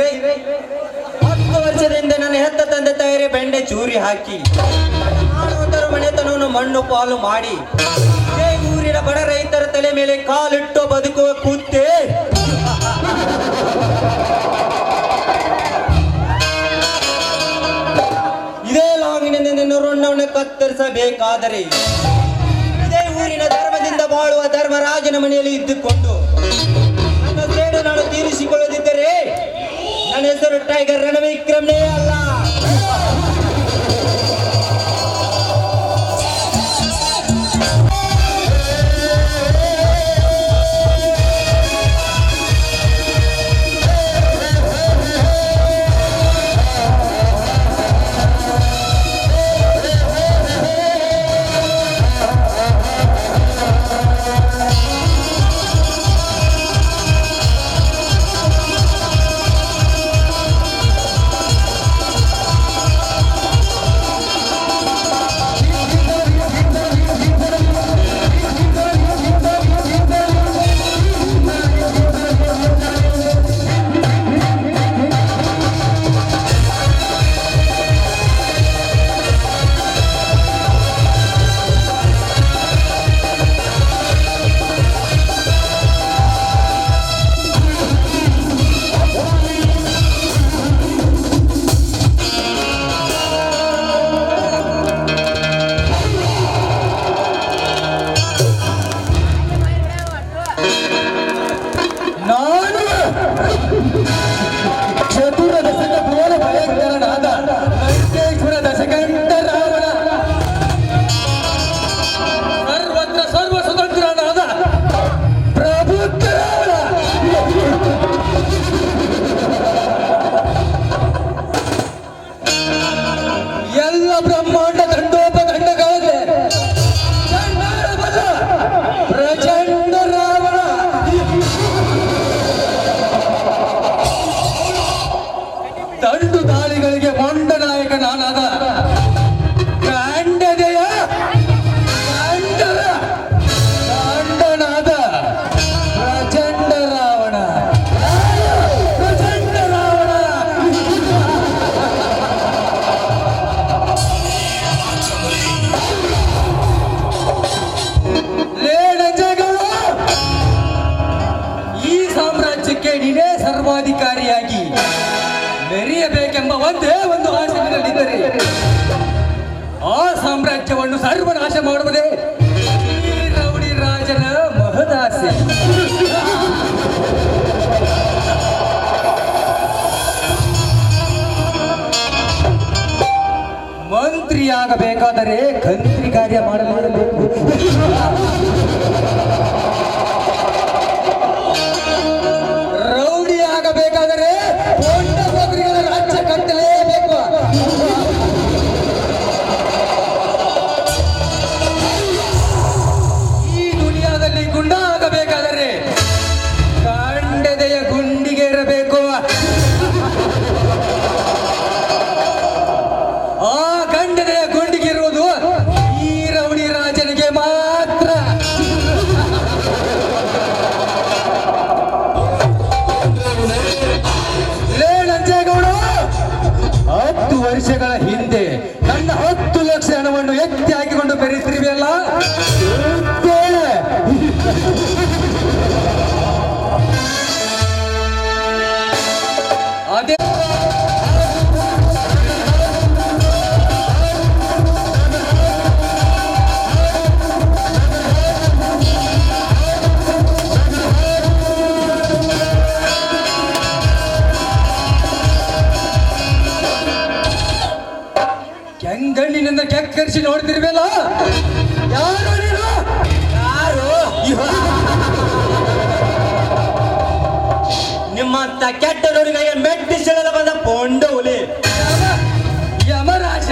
ಹತ್ತು ವರ್ಷದಿಂದ ನನ್ನ ಹೆತ್ತ ತಂದೆ ತಾಯಿರಿ ಬೆಂಡೆ ಚೂರಿ ಹಾಕಿ. ಮಾಡುವಂತರ ಮನೆತನವನ್ನು ಮಣ್ಣು ಪಾಲು ಮಾಡಿ. ಊರಿನ ಬಡ ರೈತರ ತಲೆ ಮೇಲೆ ಕಾಲಿಟ್ಟು ಬದುಕುವ ಕೂತೆ. ಇದೇ ಲಾಂಗಿನಿಂದ ನಿನ್ನ ಋಣವನ್ನು ಕತ್ತರಿಸಬೇಕಾದರೆ. ಇದೇ ಊರಿನ ಧರ್ಮದಿಂದ ಬಾಳುವ ಧರ್ಮರಾಜನ ಮನೆಯಲ್ಲಿ ಇದ್ದುಕೊಂಡು. ಹೆಸರು ಟೈಗರ್ ರಣವಿಕ್ರಮನೇ ಅಲ್ಲ. ಸಾಮ್ರಾಜ್ಯವನ್ನು ಸರ್ವನಾಶ ಮಾಡುವುದೇ ರೌಡಿ ರಾಜನ ಮಹದಾಸೆ. ಮಂತ್ರಿಯಾಗಬೇಕಾದರೆ ಕಂತ್ರಿ ಕಾರ್ಯ ಮಾಡಲೇಬೇಕು ವರ್ಷಗಳ ಹಿಂದೆ ನನ್ನ ಹತ್ತು ಲಕ್ಷ ಹಣವನ್ನು ಎತ್ತಿ ಹಾಕಿಕೊಂಡು ಬೆರೆತಿರುವೆಯಲ್ಲ ನಿಮ್ಮಂತ ಮೆಟ್ಟಿ ಸೆಳೆದ ಬಂದ ಪೊಂಡ ಹುಲಿ. ಯಮ- ಯಮರಾಜ!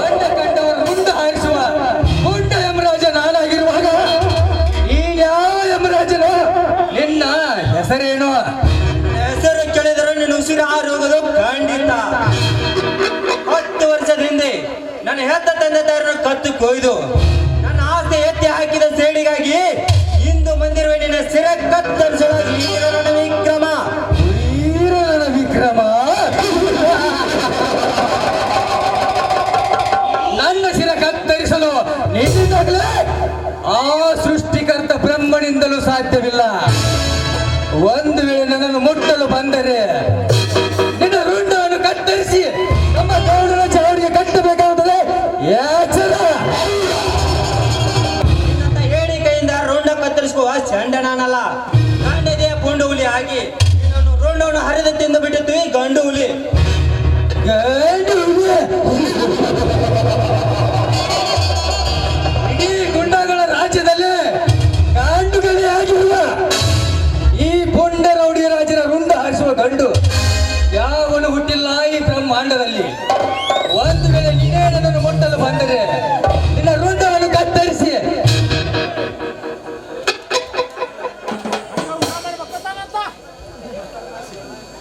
ಕಂಡ ಕಂಡವರು ಮುಂಡ ಹಾರಿಸುವ ಪೊಂಡ ಯಮರಾಜ ನಾನಾಗಿರುವಾಗ ನೀನ್ಯಾವ ಯಮರಾಜನ? ನಿನ್ನ ಹೆಸರೇನು? ಹೆಸರು ಕೇಳಿದರೆ ನೀನು ಉಸಿರು ಆರೋಗೋದು ಖಂಡಿತ. ಹತ್ತು ವರ್ಷದ ಹಿಂದೆ ನನ್ನ ಹೆತ್ತ ತಂದೆ ತಾಯಿರನ್ನು ಕತ್ತು ಕೊಯ್ದು ನನ್ನ ಆಸ್ತಿ ಎತ್ತಿ ಹಾಕಿದ ಸೇಡಿಗಾಗಿ சிறக்கத்தர் சில வீரனு விக்ரம் ಕತ್ತರಿಸುವ ಚಂಡ ನಾನಲ್ಲ ಗಂಡದೆಯ ಪುಂಡು ಹುಲಿ ಆಗಿ ರೋಣವನ್ನು ಹರಿದು ತಿಂದು ಬಿಟ್ಟಿತ್ತು ಗಂಡು ಹುಲಿ ಗಂಡು ಹುಲಿ.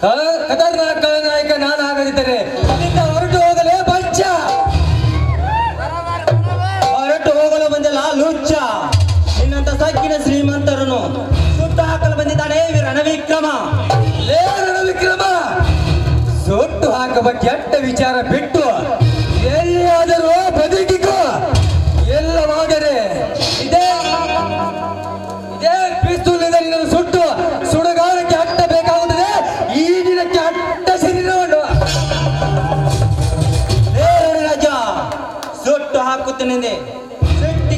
ಕ- ಖತರ್ನಾಕ್ ನಾಯಕ ನಾನಾಗದಿದ್ದರೆ ಅಲ್ಲಿಂದ ಹೊರಟು ಹೋಗಲೇ ಪಂಚ ಹೊರಟು ಹೋಗಲು ಬಂದಿಲ್ಲ ಲುಚ್ಚ. ನಿನ್ನಂತ ಸಕ್ಕಿನ ಶ್ರೀಮಂತರನು ಸುಟ್ಟು ಹಾಕಲು ಬಂದಿದ್ದಾನೆ ರಣವಿಕ್ರಮ. ಲೇ ವಿಕ್ರಮ ಸೊಟ್ಟು ಹಾಕುವ ಕೆಟ್ಟ ವಿಚಾರ ಬಿಟ್ಟು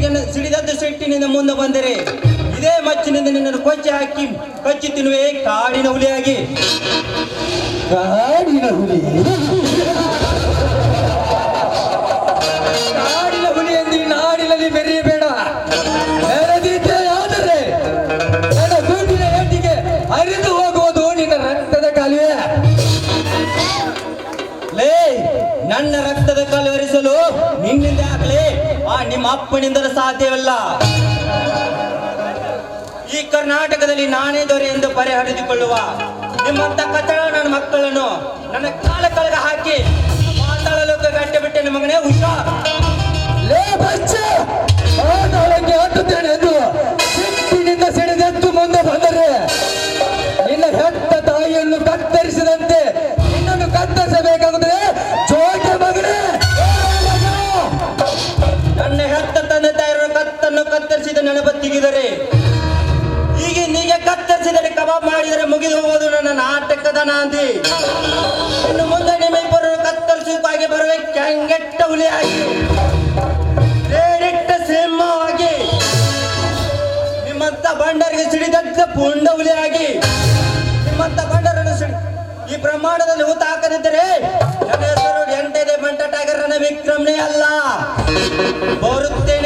ಸಿಟ್ಟಿಗೆ ಸಿಡಿದದ್ದು ಸಿಟ್ಟಿನಿಂದ ಮುಂದೆ ಬಂದರೆ ಇದೇ ಮಚ್ಚಿನಿಂದ ನಿನ್ನನ್ನು ಕೊಚ್ಚಿ ಹಾಕಿ ಕಚ್ಚಿ ತಿನ್ನುವೆ ಕಾಡಿನ ಹುಲಿಯಾಗಿ. ಕಾಡಿನ ಹುಲಿ. ನಿಮ್ಮ ಅಪ್ಪನಿಂದಲೂ ಸಾಧ್ಯವಿಲ್ಲ. ಈ ಕರ್ನಾಟಕದಲ್ಲಿ ನಾನೇ ದೊರೆ ಎಂದು ಪರೆ ಹರಿದುಕೊಳ್ಳುವ ನಿಮ್ಮಂತ ಕಥಳ ನನ್ನ ಮಕ್ಕಳನ್ನು ನನ್ನ ಕಾಲ ಕಳಗ ಹಾಕಿ ಮಾತಾಡಲು ಗಂಟೆ ಬಿಟ್ಟೆ ನಿಮಗನೇ ಹುಷಾರ್ ನೆನಪತ್ತಿಗಿದರೆ ಈಗ ನೀಗೆ ಕತ್ತರಿಸಿದರೆ ಕಬಾಬ್ ಮಾಡಿದರೆ ಮುಗಿದು ಹೋಗೋದು ನನ್ನ ನಾಟಕದ ನಾಂದಿ ಇನ್ನು ಮುಂದೆ ನಿಮ್ಮಿಬ್ಬರು ಕತ್ತರಿಸುವುದಾಗಿ ಬರುವ ಕೆಂಗೆಟ್ಟ ಆಗಿ ಬೇರೆಟ್ಟ ಸಿಂಹವಾಗಿ. ನಿಮ್ಮಂತ ಬಂಡರಿಗೆ ಸಿಡಿದಂತ ಪುಂಡ ಆಗಿ ನಿಮ್ಮಂತ ಬಂಡರನ್ನು ಸಿಡಿ, ಈ ಪ್ರಮಾಣದಲ್ಲಿ ಊತ ಹಾಕದಿದ್ದರೆ ನನ್ನ ಹೆಸರು ಬಂಟ ಟಗರನ ವಿಕ್ರಮನೇ ಅಲ್ಲ. ಬರುತ್ತೆ